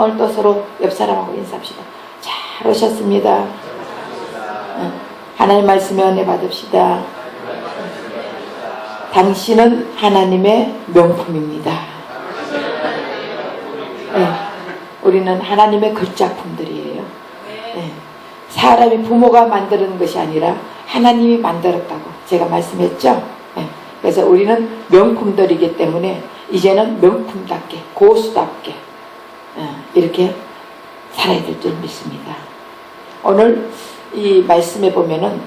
오늘도 서로 옆 사람하고 인사합시다. 잘 오셨습니다. 응. 하나님 말씀에 은혜 받읍시다. 당신은 하나님의 명품입니다. 네. 우리는 하나님의 글작품들이에요. 네. 사람이 부모가 만드는 것이 아니라 하나님이 만들었다고 제가 말씀했죠. 네. 그래서 우리는 명품들이기 때문에 이제는 명품답게 고수답게 어, 이렇게 살아야 될 줄 믿습니다. 오늘 이 말씀에 보면은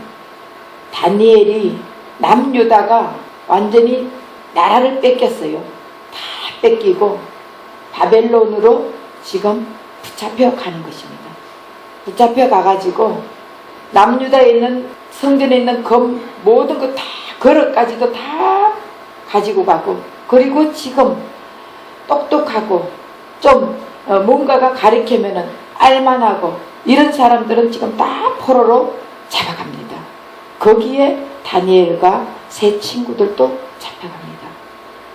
다니엘이 남유다가 완전히 나라를 뺏겼어요. 다 뺏기고 바벨론으로 지금 붙잡혀 가는 것입니다. 붙잡혀 가가지고 남유다에 있는 성전에 있는 검 모든 것다 그릇까지도 다 가지고 가고 그리고 지금 똑똑하고 좀 어, 뭔가가 가리키면은 알만하고 이런 사람들은 지금 다 포로로 잡아갑니다. 거기에 다니엘과 세 친구들도 잡혀갑니다.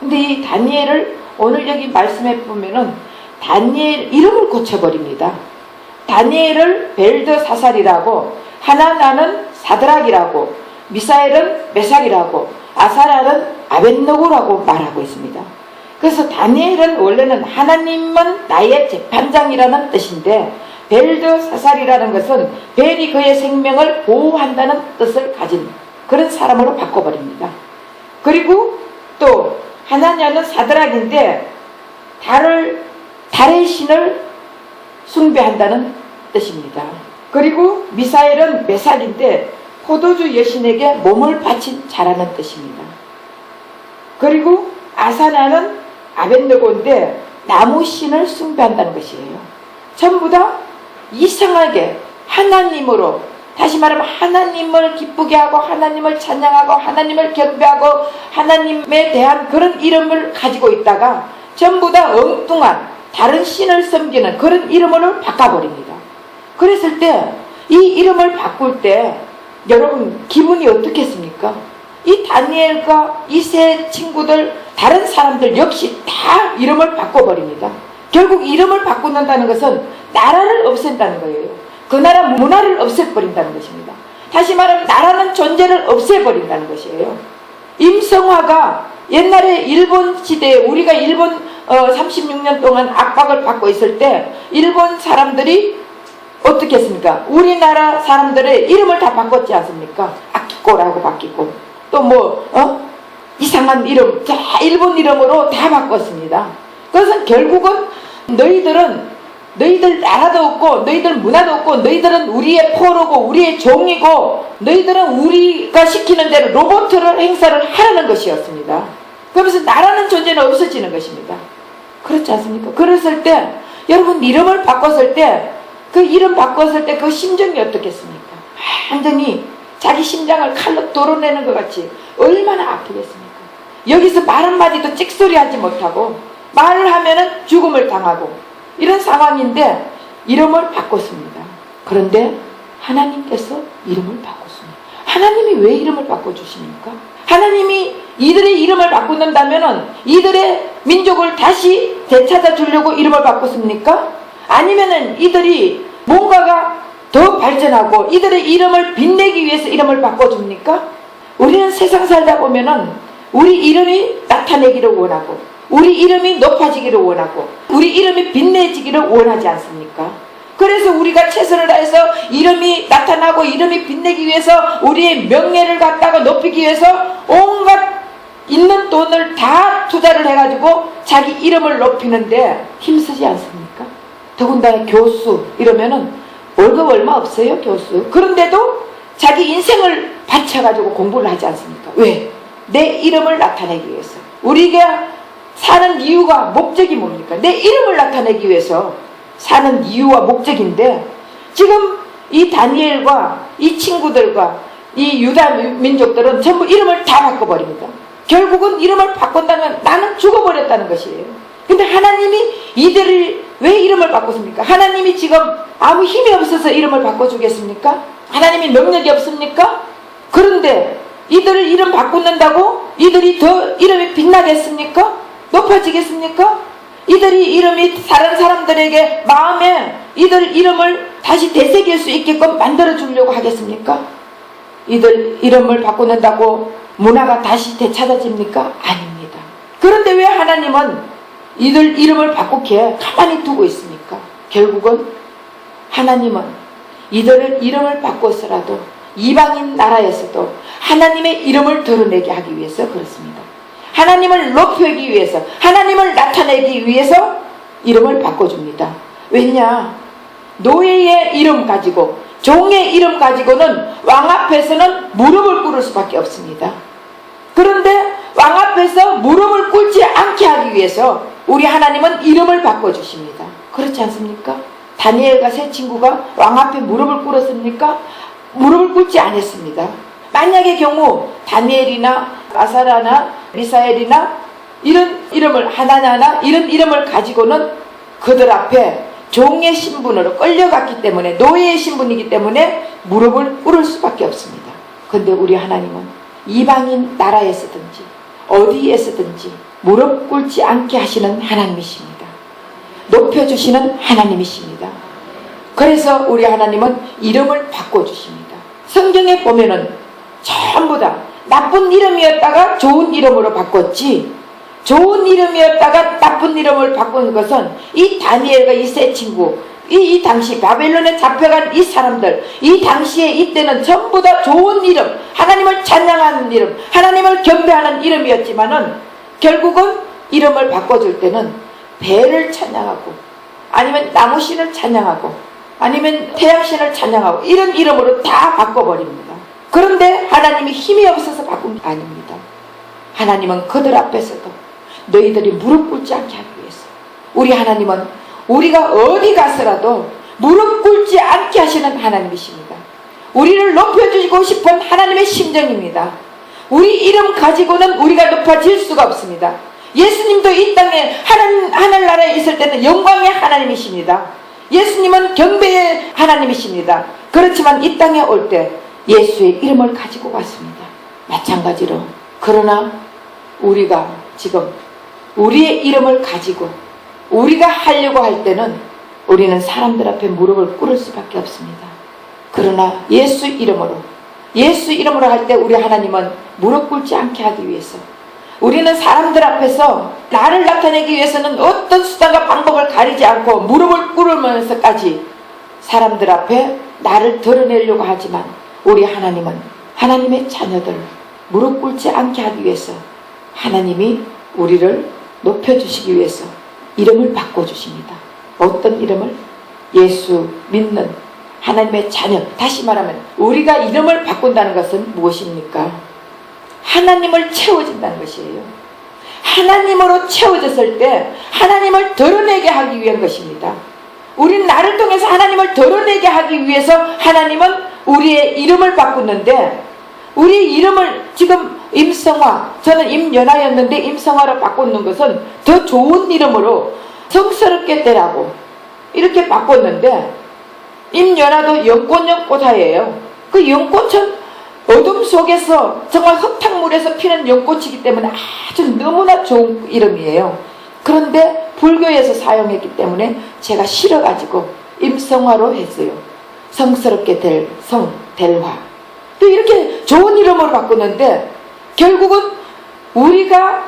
근데 이 다니엘을 오늘 여기 말씀해 보면은 다니엘 이름을 고쳐버립니다. 다니엘을 벨드 사살이라고 하나나는 사드락이라고 미사엘은 메삭이라고 아사랄은 아벤노고라고 말하고 있습니다. 그래서 다니엘은 원래는 하나님은 나의 재판장이라는 뜻인데 벨드 사살이라는 것은 벨이 그의 생명을 보호한다는 뜻을 가진 그런 사람으로 바꿔버립니다. 그리고 또 하나냐는 사드락인데 달을 달의 신을 숭배한다는 뜻입니다. 그리고 미사엘은 메삭인데 포도주 여신에게 몸을 바친 자라는 뜻입니다. 그리고 아사나는 아벤느고인데 나무 신을 숭배한다는 것이에요. 전부 다 이상하게 하나님으로 다시 말하면 하나님을 기쁘게 하고 하나님을 찬양하고 하나님을 경배하고 하나님에 대한 그런 이름을 가지고 있다가 전부 다 엉뚱한 다른 신을 섬기는 그런 이름으로 바꿔버립니다. 그랬을 때 이 이름을 바꿀 때 여러분 기분이 어떻겠습니까? 이 다니엘과 이 세 친구들 다른 사람들 역시 다 이름을 바꿔버립니다. 결국 이름을 바꾼다는 것은 나라를 없앤다는 거예요. 그 나라 문화를 없애버린다는 것입니다. 다시 말하면 나라는 존재를 없애버린다는 것이에요. 임성화가 옛날에 일본 시대에 우리가 일본 어, 36년 동안 압박을 받고 있을 때 일본 사람들이 어떻게 했습니까? 우리나라 사람들의 이름을 다 바꿨지 않습니까? 아키코라고 바뀌고 또 뭐 어? 이상한 이름 다 일본 이름으로 다 바꿨습니다. 그래서 결국은 너희들은 너희들 나라도 없고 너희들 문화도 없고 너희들은 우리의 포로고 우리의 종이고 너희들은 우리가 시키는 대로 로봇을 행사를 하라는 것이었습니다. 그러면서 나라는 존재는 없어지는 것입니다. 그렇지 않습니까? 그랬을 때 여러분 이름을 바꿨을 때 그 이름 바꿨을 때 그 심정이 어떻겠습니까? 완전히 자기 심장을 칼로 도려내는 것 같이 얼마나 아프겠습니까? 여기서 말 한마디도 찍소리 하지 못하고 말을 하면은 죽음을 당하고 이런 상황인데 이름을 바꿨습니다. 그런데 하나님께서 이름을 바꿨습니다. 하나님이 왜 이름을 바꿔주십니까? 하나님이 이들의 이름을 바꾸는다면은 이들의 민족을 다시 되찾아 주려고 이름을 바꿨습니까? 아니면은 이들이 뭔가가 더 발전하고 이들의 이름을 빛내기 위해서 이름을 바꿔줍니까? 우리는 세상 살다 보면은 우리 이름이 나타내기를 원하고 우리 이름이 높아지기를 원하고 우리 이름이 빛내지기를 원하지 않습니까? 그래서 우리가 최선을 다해서 이름이 나타나고 이름이 빛내기 위해서 우리의 명예를 갖다가 높이기 위해서 온갖 있는 돈을 다 투자를 해가지고 자기 이름을 높이는데 힘쓰지 않습니까? 더군다나 교수 이러면은 월급 얼마 없어요 교수 그런데도 자기 인생을 바쳐가지고 공부를 하지 않습니까? 왜? 내 이름을 나타내기 위해서 우리가 사는 이유가 목적이 뭡니까? 내 이름을 나타내기 위해서 사는 이유와 목적인데 지금 이 다니엘과 이 친구들과 이 유다 민족들은 전부 이름을 다 바꿔버립니다. 결국은 이름을 바꾼다면 나는 죽어버렸다는 것이에요. 근데 하나님이 이들을 왜 이름을 바꿨습니까? 하나님이 지금 아무 힘이 없어서 이름을 바꿔주겠습니까? 하나님이 능력이 없습니까? 그런데 이들을 이름 바꾼다고 이들이 더 이름이 빛나겠습니까? 높아지겠습니까? 이들이 이름이 다른 사람들에게 마음에 이들 이름을 다시 되새길 수 있게끔 만들어 주려고 하겠습니까? 이들 이름을 바꾸는다고 문화가 다시 되찾아집니까? 아닙니다. 그런데 왜 하나님은 이들 이름을 바꾸게 가만히 두고 있습니까? 결국은 하나님은 이들을 이름을 바꿔서라도 이방인 나라에서도 하나님의 이름을 드러내게 하기 위해서 그렇습니다. 하나님을 높이기 위해서, 하나님을 나타내기 위해서 이름을 바꿔줍니다. 왜냐? 노예의 이름 가지고, 종의 이름 가지고는 왕 앞에서는 무릎을 꿇을 수밖에 없습니다. 그런데 왕 앞에서 무릎을 꿇지 않게 하기 위해서 우리 하나님은 이름을 바꿔주십니다. 그렇지 않습니까? 다니엘과 세 친구가 왕 앞에 무릎을 꿇었습니까? 무릎을 꿇지 않았습니다. 만약의 경우 다니엘이나 아사라나 미사엘이나 이런 이름을 하나나나 이런 이름을 가지고는 그들 앞에 종의 신분으로 끌려갔기 때문에 노예의 신분이기 때문에 무릎을 꿇을 수밖에 없습니다. 근데 우리 하나님은 이방인 나라에서든지 어디에서든지 무릎 꿇지 않게 하시는 하나님이십니다. 높여주시는 하나님이십니다. 그래서 우리 하나님은 이름을 바꿔주십니다. 성경에 보면은 전부 다 나쁜 이름이었다가 좋은 이름으로 바꿨지 좋은 이름이었다가 나쁜 이름을 바꾼 것은 이 다니엘과 이 세 친구 이, 이 당시 바벨론에 잡혀간 이 사람들 이 당시에 이때는 전부 다 좋은 이름 하나님을 찬양하는 이름 하나님을 경배하는 이름이었지만은 결국은 이름을 바꿔줄 때는 배를 찬양하고 아니면 나무신을 찬양하고 아니면 태양신을 찬양하고 이런 이름으로 다 바꿔버립니다. 그런데 하나님이 힘이 없어서 바꾼 게 아닙니다. 하나님은 그들 앞에서도 너희들이 무릎 꿇지 않게 하기 위해서 우리 하나님은 우리가 어디 가서라도 무릎 꿇지 않게 하시는 하나님이십니다. 우리를 높여주고 싶은 하나님의 심정입니다. 우리 이름 가지고는 우리가 높아질 수가 없습니다. 예수님도 이 땅에 하늘, 하늘나라에 있을 때는 영광의 하나님이십니다. 예수님은 경배의 하나님이십니다. 그렇지만 이 땅에 올 때 예수의 이름을 가지고 왔습니다. 마찬가지로 그러나 우리가 지금 우리의 이름을 가지고 우리가 하려고 할 때는 우리는 사람들 앞에 무릎을 꿇을 수밖에 없습니다. 그러나 예수 이름으로 예수 이름으로 할 때 우리 하나님은 무릎 꿇지 않게 하기 위해서 우리는 사람들 앞에서 나를 나타내기 위해서는 어떤 수단과 방법을 가리지 않고 무릎을 꿇으면서까지 사람들 앞에 나를 드러내려고 하지만 우리 하나님은 하나님의 자녀들 무릎 꿇지 않게 하기 위해서 하나님이 우리를 높여주시기 위해서 이름을 바꿔주십니다. 어떤 이름을? 예수 믿는 하나님의 자녀. 다시 말하면 우리가 이름을 바꾼다는 것은 무엇입니까? 하나님을 채워진다는 것이에요. 하나님으로 채워졌을 때 하나님을 드러내게 하기 위한 것입니다. 우리는 나를 통해서 하나님을 드러내게 하기 위해서 하나님은 우리의 이름을 바꾸는데 우리 이름을 지금 임성화 저는 임연아였는데 임성화로 바꾸는 것은 더 좋은 이름으로 성스럽게 되라고 이렇게 바꿨는데 임연아도 연꽃연꽃하예요. 그 연꽃은 어둠 속에서 정말 흙탕물에서 피는 연꽃이기 때문에 아주 너무나 좋은 이름이에요. 그런데 불교에서 사용했기 때문에 제가 싫어가지고 임성화로 했어요. 성스럽게 될 성, 델화. 또 이렇게 좋은 이름으로 바꾸는데 결국은 우리가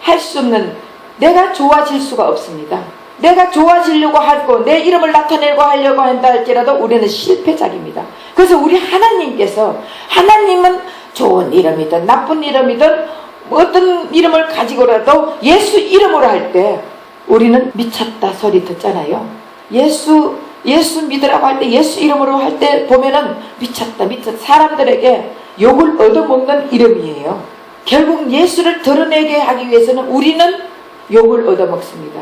할 수 없는 내가 좋아질 수가 없습니다. 내가 좋아지려고 하고 내 이름을 나타내려고 하려고 한다 할지라도 우리는 실패작입니다. 그래서 우리 하나님께서 하나님은 좋은 이름이든 나쁜 이름이든 어떤 이름을 가지고라도 예수 이름으로 할 때 우리는 미쳤다 소리 듣잖아요. 예수 예수 믿으라고 할 때 예수 이름으로 할 때 보면은 미쳤다 미쳤다 사람들에게 욕을 얻어먹는 이름이에요. 결국 예수를 드러내게 하기 위해서는 우리는 욕을 얻어먹습니다.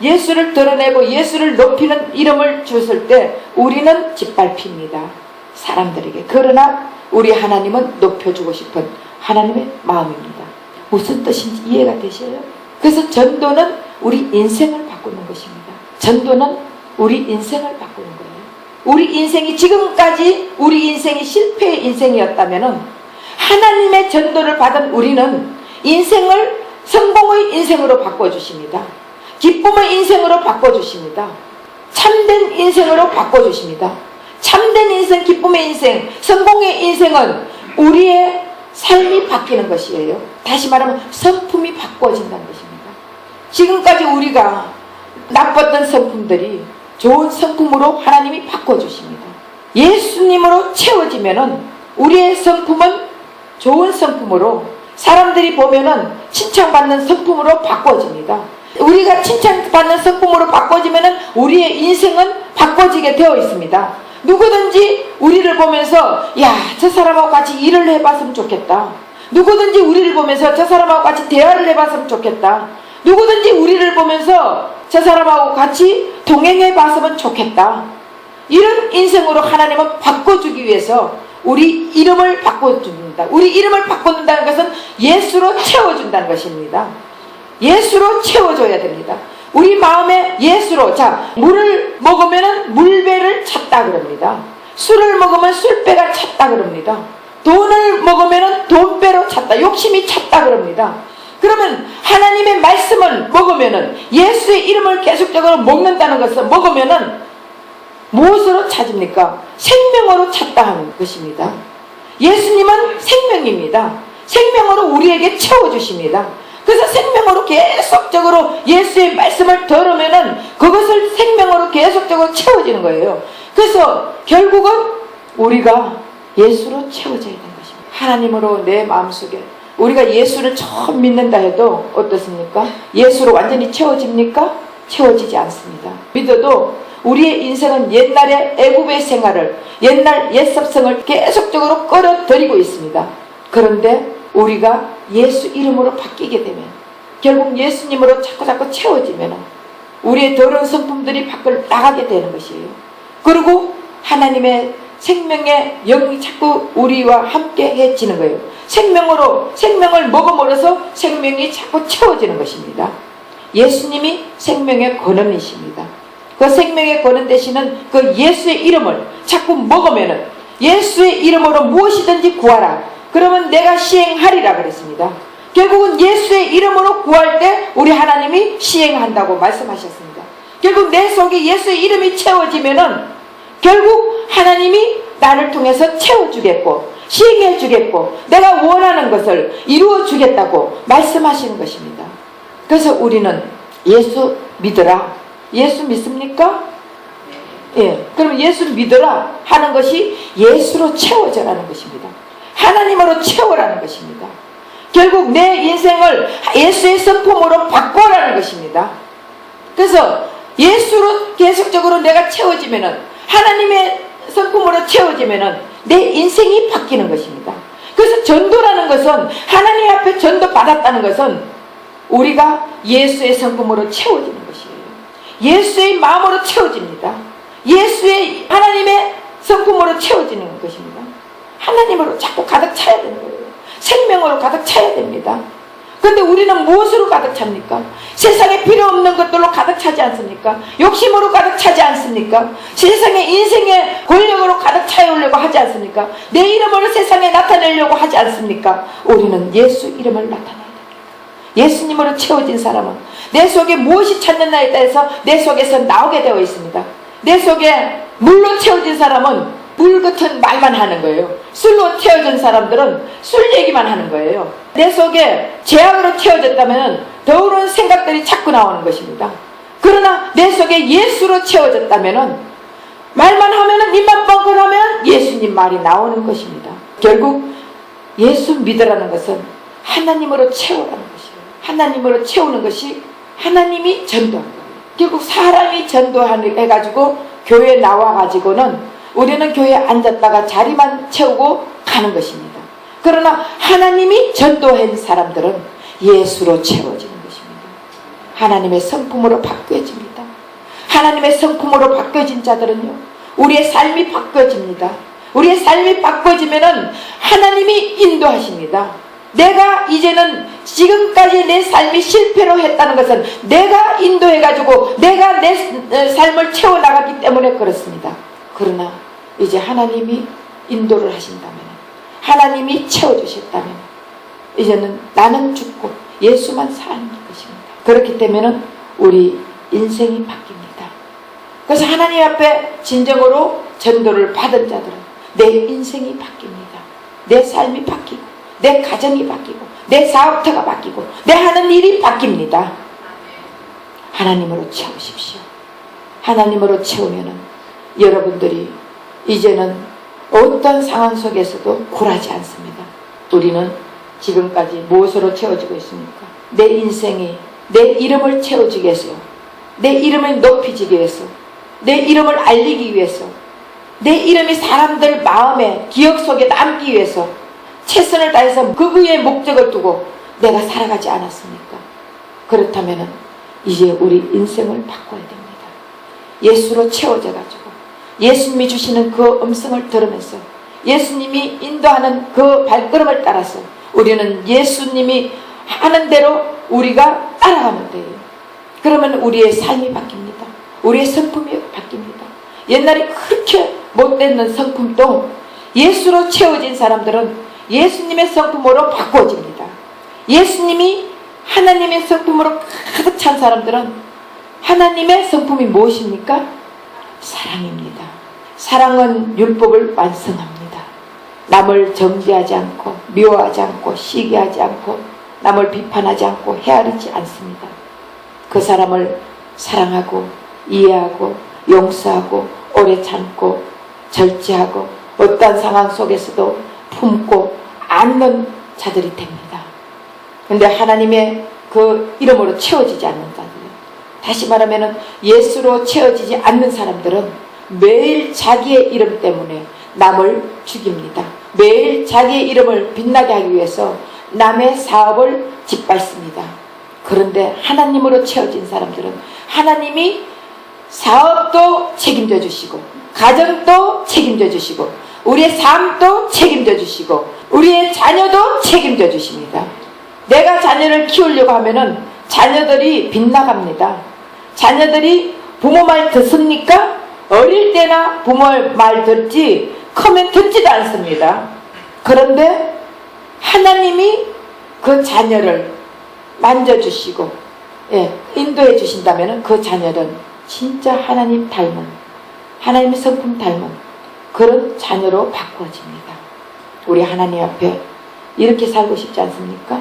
예수를 드러내고 예수를 높이는 이름을 줬을 때 우리는 짓밟힙니다. 사람들에게. 그러나 우리 하나님은 높여주고 싶은 하나님의 마음입니다. 무슨 뜻인지 이해가 되셔요? 그래서 전도는 우리 인생을 바꾸는 것입니다. 전도는 우리 인생을 바꾸는 거예요. 우리 인생이 지금까지 우리 인생이 실패의 인생이었다면은 하나님의 전도를 받은 우리는 인생을 성공의 인생으로 바꿔주십니다. 기쁨의 인생으로 바꿔주십니다. 참된 인생으로 바꿔주십니다. 참된 인생, 기쁨의 인생, 성공의 인생은 우리의 삶이 바뀌는 것이에요. 다시 말하면 성품이 바꿔진다는 것입니다. 지금까지 우리가 나빴던 성품들이 좋은 성품으로 하나님이 바꿔주십니다. 예수님으로 채워지면은 우리의 성품은 좋은 성품으로 사람들이 보면은 칭찬받는 성품으로 바꿔집니다. 우리가 칭찬받는 성품으로 바꿔지면은 우리의 인생은 바꿔지게 되어 있습니다. 누구든지 우리를 보면서 야, 저 사람하고 같이 일을 해봤으면 좋겠다. 누구든지 우리를 보면서 저 사람하고 같이 대화를 해봤으면 좋겠다. 누구든지 우리를 보면서 저 사람하고 같이 동행해 봤으면 좋겠다. 이런 인생으로 하나님은 바꿔주기 위해서 우리 이름을 바꿔줍니다. 우리 이름을 바꿔준다는 것은 예수로 채워준다는 것입니다. 예수로 채워줘야 됩니다. 우리 마음에 예수로 자 물을 먹으면 물배를 찾다 그럽니다. 술을 먹으면 술배가 찾다 그럽니다. 돈을 먹으면 돈배로 찾다 욕심이 찾다 그럽니다. 그러면 하나님의 말씀을 먹으면은 예수의 이름을 계속적으로 먹는다는 것은 먹으면은 무엇으로 찾습니까? 생명으로 찾다 하는 것입니다. 예수님은 생명입니다. 생명으로 우리에게 채워주십니다. 그래서 생명으로 계속적으로 예수의 말씀을 들으면은 그것을 생명으로 계속적으로 채워지는 거예요. 그래서 결국은 우리가 예수로 채워져야 되는 것입니다. 하나님으로 내 마음속에 우리가 예수를 처음 믿는다 해도 어떻습니까? 예수로 완전히 채워집니까? 채워지지 않습니다. 믿어도 우리의 인생은 옛날의 애굽의 생활을 옛날 옛습성을 계속적으로 끌어들이고 있습니다. 그런데 우리가 예수 이름으로 바뀌게 되면 결국 예수님으로 자꾸 자꾸 채워지면 우리의 더러운 성품들이 밖을 나가게 되는 것이에요. 그리고 하나님의 생명의 영이 자꾸 우리와 함께 해지는 거예요. 생명으로 생명을 먹음으로써 생명이 자꾸 채워지는 것입니다. 예수님이 생명의 권원이십니다. 그 생명의 권원 되시는 그 예수의 이름을 자꾸 먹으면은 예수의 이름으로 무엇이든지 구하라. 그러면 내가 시행하리라 그랬습니다. 결국은 예수의 이름으로 구할 때 우리 하나님이 시행한다고 말씀하셨습니다. 결국 내 속에 예수의 이름이 채워지면은 결국 하나님이 나를 통해서 채워주겠고 시행해 주겠고 내가 원하는 것을 이루어 주겠다고 말씀하시는 것입니다. 그래서 우리는 예수 믿으라. 예수 믿습니까? 예. 그럼 예수 믿으라 하는 것이 예수로 채워져라는 것입니다. 하나님으로 채워라는 것입니다. 결국 내 인생을 예수의 성품으로 바꿔라는 것입니다. 그래서 예수로 계속적으로 내가 채워지면은 하나님의 성품으로 채워지면은 내 인생이 바뀌는 것입니다. 그래서 전도라는 것은 하나님 앞에 전도 받았다는 것은 우리가 예수의 성품으로 채워지는 것이에요. 예수의 마음으로 채워집니다. 예수의 하나님의 성품으로 채워지는 것입니다. 하나님으로 자꾸 가득 차야 되는 거예요. 생명으로 가득 차야 됩니다. 근데 우리는 무엇으로 가득 찹니까? 세상에 필요 없는 것들로 가득 차지 않습니까? 욕심으로 가득 차지 않습니까? 세상의 인생의 권력으로 가득 차려려고 하지 않습니까? 내 이름으로 세상에 나타내려고 하지 않습니까? 우리는 예수 이름을 나타내야 됩니다. 예수님으로 채워진 사람은 내 속에 무엇이 찾는다에 따라서 내 속에서 나오게 되어 있습니다. 내 속에 물로 채워진 사람은 물 같은 말만 하는 거예요. 술로 채워진 사람들은 술 얘기만 하는 거예요. 내 속에 죄악으로 채워졌다면 더우는 생각들이 자꾸 나오는 것입니다. 그러나 내 속에 예수로 채워졌다면 말만 하면은 입만 뻥끗하면 예수님 말이 나오는 것입니다. 결국 예수 믿으라는 것은 하나님으로 채우라는 것이에요. 하나님으로 채우는 것이 하나님이 전도한 거예요. 결국 사람이 전도해가지고 교회 나와가지고는 우리는 교회에 앉았다가 자리만 채우고 가는 것입니다. 그러나 하나님이 전도한 사람들은 예수로 채워지는 것입니다. 하나님의 성품으로 바뀌어집니다. 하나님의 성품으로 바뀌어진 자들은요, 우리의 삶이 바뀌어집니다. 우리의 삶이 바뀌어지면은 하나님이 인도하십니다. 내가 이제는 지금까지 내 삶이 실패로 했다는 것은 내가 인도해가지고 내가 내 삶을 채워나갔기 때문에 그렇습니다. 그러나 이제 하나님이 인도를 하신다면 하나님이 채워주셨다면 이제는 나는 죽고 예수만 사는 것입니다. 그렇기 때문에 우리 인생이 바뀝니다. 그래서 하나님 앞에 진정으로 전도를 받은 자들은 내 인생이 바뀝니다. 내 삶이 바뀌고, 내 가정이 바뀌고, 내 사업터가 바뀌고, 내 하는 일이 바뀝니다. 하나님으로 채우십시오. 하나님으로 채우면은 여러분들이 이제는 어떤 상황 속에서도 굴하지 않습니다. 우리는 지금까지 무엇으로 채워지고 있습니까? 내 인생이 내 이름을 채워지기 위해서, 내 이름을 높이지기 위해서, 내 이름을 알리기 위해서, 내 이름이 사람들 마음에 기억 속에 남기 위해서 최선을 다해서 그 위에 목적을 두고 내가 살아가지 않았습니까? 그렇다면 이제 우리 인생을 바꿔야 됩니다. 예수로 채워져 가지고 예수님이 주시는 그 음성을 들으면서 예수님이 인도하는 그 발걸음을 따라서 우리는 예수님이 하는 대로 우리가 따라가면 돼요. 그러면 우리의 삶이 바뀝니다. 우리의 성품이 바뀝니다. 옛날에 그렇게 못됐는 성품도 예수로 채워진 사람들은 예수님의 성품으로 바꿔집니다. 예수님이 하나님의 성품으로 가득 찬 사람들은 하나님의 성품이 무엇입니까? 사랑입니다. 사랑은 율법을 완성합니다. 남을 정죄하지 않고 미워하지 않고 시기하지 않고 남을 비판하지 않고 헤아리지 않습니다. 그 사람을 사랑하고 이해하고 용서하고 오래 참고 절제하고 어떤 상황 속에서도 품고 안는 자들이 됩니다. 근데 하나님의 그 이름으로 채워지지 않는 자들 다시 말하면 예수로 채워지지 않는 사람들은 매일 자기의 이름 때문에 남을 죽입니다. 매일 자기의 이름을 빛나게 하기 위해서 남의 사업을 짓밟습니다. 그런데 하나님으로 채워진 사람들은 하나님이 사업도 책임져 주시고 가정도 책임져 주시고 우리의 삶도 책임져 주시고 우리의 자녀도 책임져 주십니다. 내가 자녀를 키우려고 하면은 자녀들이 빗나갑니다. 자녀들이 부모 말 듣습니까? 어릴 때나 부모 말 듣지 크면 듣지도 않습니다. 그런데 하나님이 그 자녀를 만져주시고 예, 인도해 주신다면 그 자녀는 진짜 하나님 닮은 하나님의 성품 닮은 그런 자녀로 바꿔집니다. 우리 하나님 앞에 이렇게 살고 싶지 않습니까?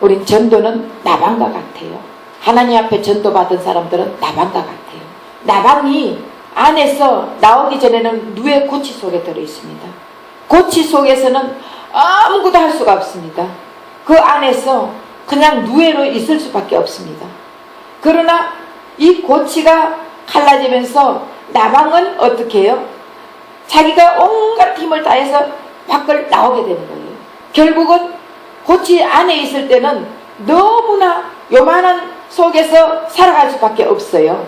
우린 전도는 나방과 같아요. 하나님 앞에 전도받은 사람들은 나방과 같아요. 나방이 안에서 나오기 전에는 누의 고치 속에 들어 있습니다. 고치 속에서는 아무것도 할 수가 없습니다. 그 안에서 그냥 누에로 있을 수밖에 없습니다. 그러나 이 고치가 갈라지면서 나방은 어떻게 해요? 자기가 온갖 힘을 다해서 밖을 나오게 되는 거예요. 결국은 고치 안에 있을 때는 너무나 요만한 속에서 살아갈 수밖에 없어요.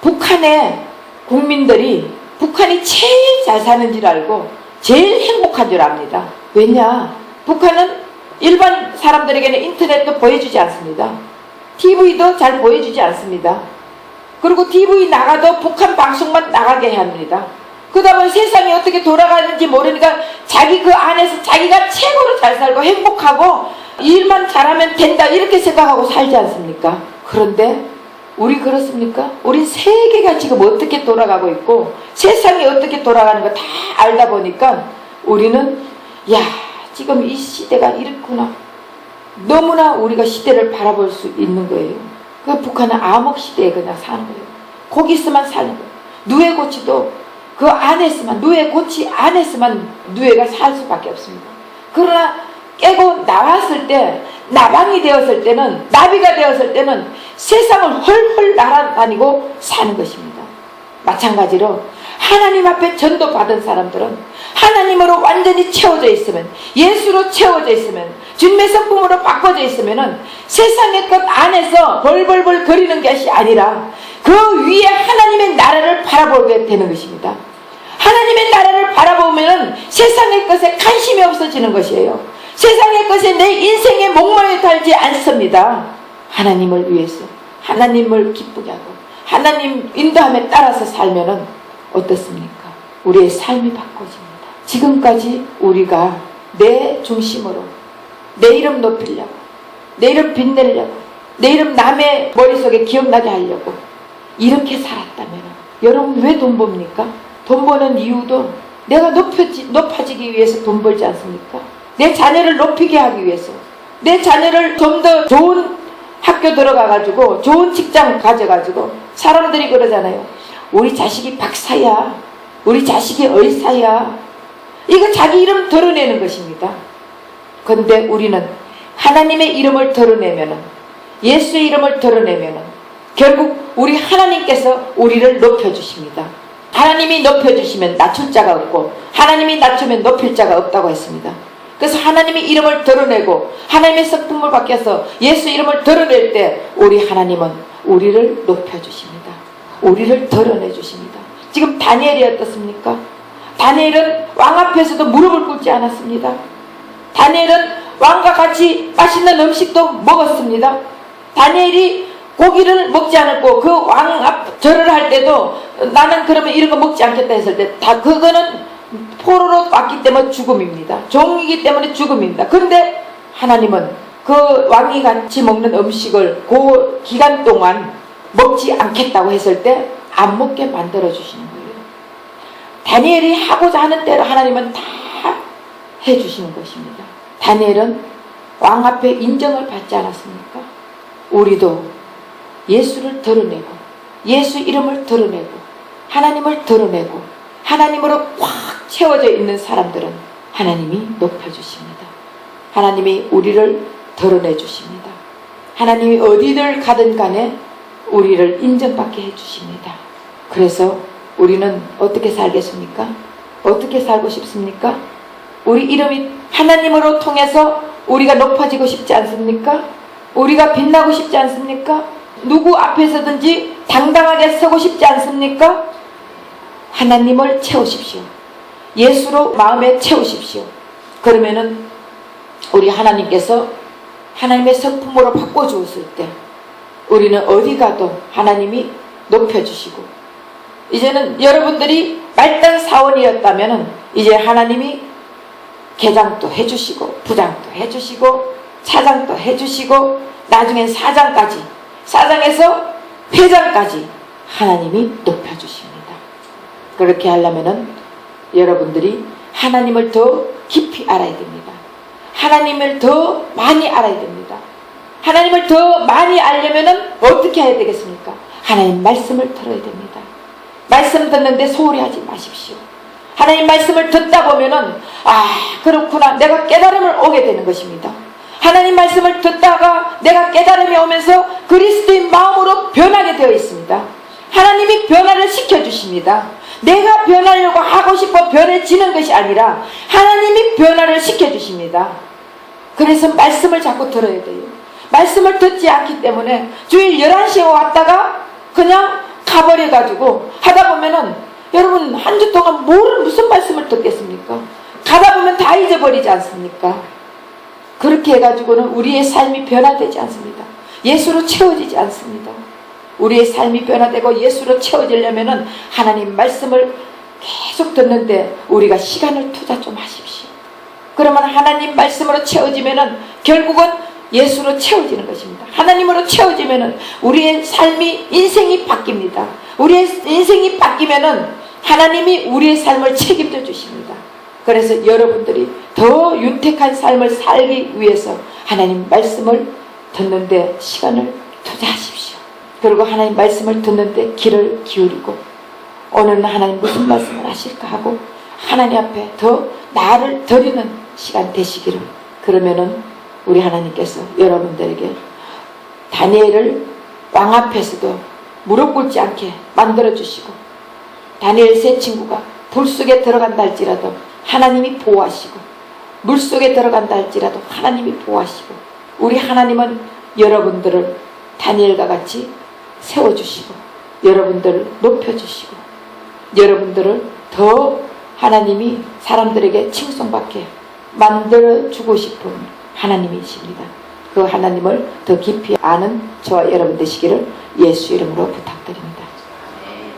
북한의 국민들이 북한이 제일 잘 사는 줄 알고 제일 행복한 줄 압니다. 왜냐? 북한은 일반 사람들에게는 인터넷도 보여주지 않습니다. TV도 잘 보여주지 않습니다. 그리고 TV 나가도 북한 방송만 나가게 합니다. 그러다 보니 세상이 어떻게 돌아가는지 모르니까 자기 그 안에서 자기가 최고로 잘 살고 행복하고 일만 잘하면 된다 이렇게 생각하고 살지 않습니까? 그런데 우리 그렇습니까? 우리 세계가 지금 어떻게 돌아가고 있고 세상이 어떻게 돌아가는 거 다 알다 보니까 우리는 야 지금 이 시대가 이렇구나 너무나 우리가 시대를 바라볼 수 있는 거예요. 그 북한은 암흑 시대에 그냥 사는 거예요. 거기서만 사는 거예요. 누에 고치도 그 안에서만 누에 고치 안에서만 누에가 살 수밖에 없습니다. 그러나 깨고 나왔을 때 나방이 되었을 때는 나비가 되었을 때는 세상을 헐헐 날아다니고 사는 것입니다. 마찬가지로 하나님 앞에 전도 받은 사람들은 하나님으로 완전히 채워져 있으면 예수로 채워져 있으면 주님의 성품으로 바꿔져 있으면 세상의 것 안에서 벌벌벌 거리는 것이 아니라 그 위에 하나님의 나라를 바라보게 되는 것입니다. 하나님의 나라를 바라보면 세상의 것에 관심이 없어지는 것이에요. 세상의 것에 내 인생의 목마에 달지 않습니다. 하나님을 위해서 하나님을 기쁘게 하고 하나님 인도함에 따라서 살면은 어떻습니까? 우리의 삶이 바꿔집니다. 지금까지 우리가 내 중심으로 내 이름 높이려고 내 이름 빛내려고 내 이름 남의 머릿속에 기억나게 하려고 이렇게 살았다면 여러분 왜돈 법니까? 돈 버는 이유도 내가 높여지, 높아지기 위해서 돈 벌지 않습니까? 내 자녀를 높이게 하기 위해서 내 자녀를 좀 더 좋은 학교 들어가가지고 좋은 직장 가져가지고 사람들이 그러잖아요. 우리 자식이 박사야. 우리 자식이 의사야. 이거 자기 이름 드러내는 것입니다. 근데 우리는 하나님의 이름을 드러내면은 예수의 이름을 드러내면은 결국 우리 하나님께서 우리를 높여주십니다. 하나님이 높여주시면 낮출 자가 없고 하나님이 낮추면 높일 자가 없다고 했습니다. 그래서 하나님의 이름을 드러내고 하나님의 성품을 바뀌어서 예수 이름을 드러낼 때 우리 하나님은 우리를 높여주십니다. 우리를 드러내 주십니다. 지금 다니엘이 어떻습니까? 다니엘은 왕 앞에서도 무릎을 꿇지 않았습니다. 다니엘은 왕과 같이 맛있는 음식도 먹었습니다. 다니엘이 고기를 먹지 않았고 그 왕 앞 절을 할 때도 나는 그러면 이런 거 먹지 않겠다 했을 때 다 그거는 포로로 왔기 때문에 죽음입니다. 종이기 때문에 죽음입니다. 그런데 하나님은 그 왕이 같이 먹는 음식을 그 기간 동안 먹지 않겠다고 했을 때 안 먹게 만들어 주시는 거예요. 다니엘이 하고자 하는 대로 하나님은 다 해주시는 것입니다. 다니엘은 왕 앞에 인정을 받지 않았습니까? 우리도 예수를 드러내고 예수 이름을 드러내고 하나님을 드러내고 하나님으로 꽉 채워져 있는 사람들은 하나님이 높여주십니다. 하나님이 우리를 드러내 주십니다. 하나님이 어디를 가든 간에 우리를 인정받게 해주십니다. 그래서 우리는 어떻게 살겠습니까? 어떻게 살고 싶습니까? 우리 이름이 하나님으로 통해서 우리가 높아지고 싶지 않습니까? 우리가 빛나고 싶지 않습니까? 누구 앞에서든지 당당하게 서고 싶지 않습니까? 하나님을 채우십시오. 예수로 마음에 채우십시오. 그러면은 우리 하나님께서 하나님의 성품으로 바꿔주었을 때 우리는 어디 가도 하나님이 높여주시고 이제는 여러분들이 말단 사원이었다면 이제 하나님이 개장도 해주시고 부장도 해주시고 차장도 해주시고 나중엔 사장까지 사장에서 회장까지 하나님이 높여주십니다. 그렇게 하려면은 여러분들이 하나님을 더 깊이 알아야 됩니다. 하나님을 더 많이 알아야 됩니다. 하나님을 더 많이 알려면은 어떻게 해야 되겠습니까? 하나님 말씀을 들어야 됩니다. 말씀 듣는데 소홀히 하지 마십시오. 하나님 말씀을 듣다 보면은 아 그렇구나 내가 깨달음을 오게 되는 것입니다. 하나님 말씀을 듣다가 내가 깨달음이 오면서 그리스도인 마음으로 변하게 되어 있습니다. 하나님이 변화를 시켜주십니다. 내가 변하려고 하고 싶어 변해지는 것이 아니라 하나님이 변화를 시켜주십니다. 그래서 말씀을 자꾸 들어야 돼요. 말씀을 듣지 않기 때문에 주일 11시에 왔다가 그냥 가버려가지고 하다 보면은 여러분 한 주 동안 뭘 무슨 말씀을 듣겠습니까? 가다 보면 다 잊어버리지 않습니까? 그렇게 해가지고는 우리의 삶이 변화되지 않습니다. 예수로 채워지지 않습니다. 우리의 삶이 변화되고 예수로 채워지려면은 하나님 말씀을 계속 듣는데 우리가 시간을 투자 좀 하십시오. 그러면 하나님 말씀으로 채워지면은 결국은 예수로 채워지는 것입니다. 하나님으로 채워지면은 우리의 삶이 인생이 바뀝니다. 우리의 인생이 바뀌면은 하나님이 우리의 삶을 책임져 주십니다. 그래서 여러분들이 더 윤택한 삶을 살기 위해서 하나님 말씀을 듣는데 시간을 투자하십시오. 그리고 하나님 말씀을 듣는데 귀를 기울이고 오늘은 하나님 무슨 말씀을 하실까 하고 하나님 앞에 더 나를 드리는 시간 되시기를. 그러면은 우리 하나님께서 여러분들에게 다니엘을 왕 앞에서도 무릎 꿇지 않게 만들어 주시고 다니엘 세 친구가 불 속에 들어간다 할지라도 하나님이 보호하시고 물 속에 들어간다 할지라도 하나님이 보호하시고 우리 하나님은 여러분들을 다니엘과 같이 세워주시고 여러분들을 높여주시고 여러분들을 더 하나님이 사람들에게 칭송받게 만들어주고 싶은 하나님이십니다. 그 하나님을 더 깊이 아는 저와 여러분 되시기를 예수 이름으로 부탁드립니다.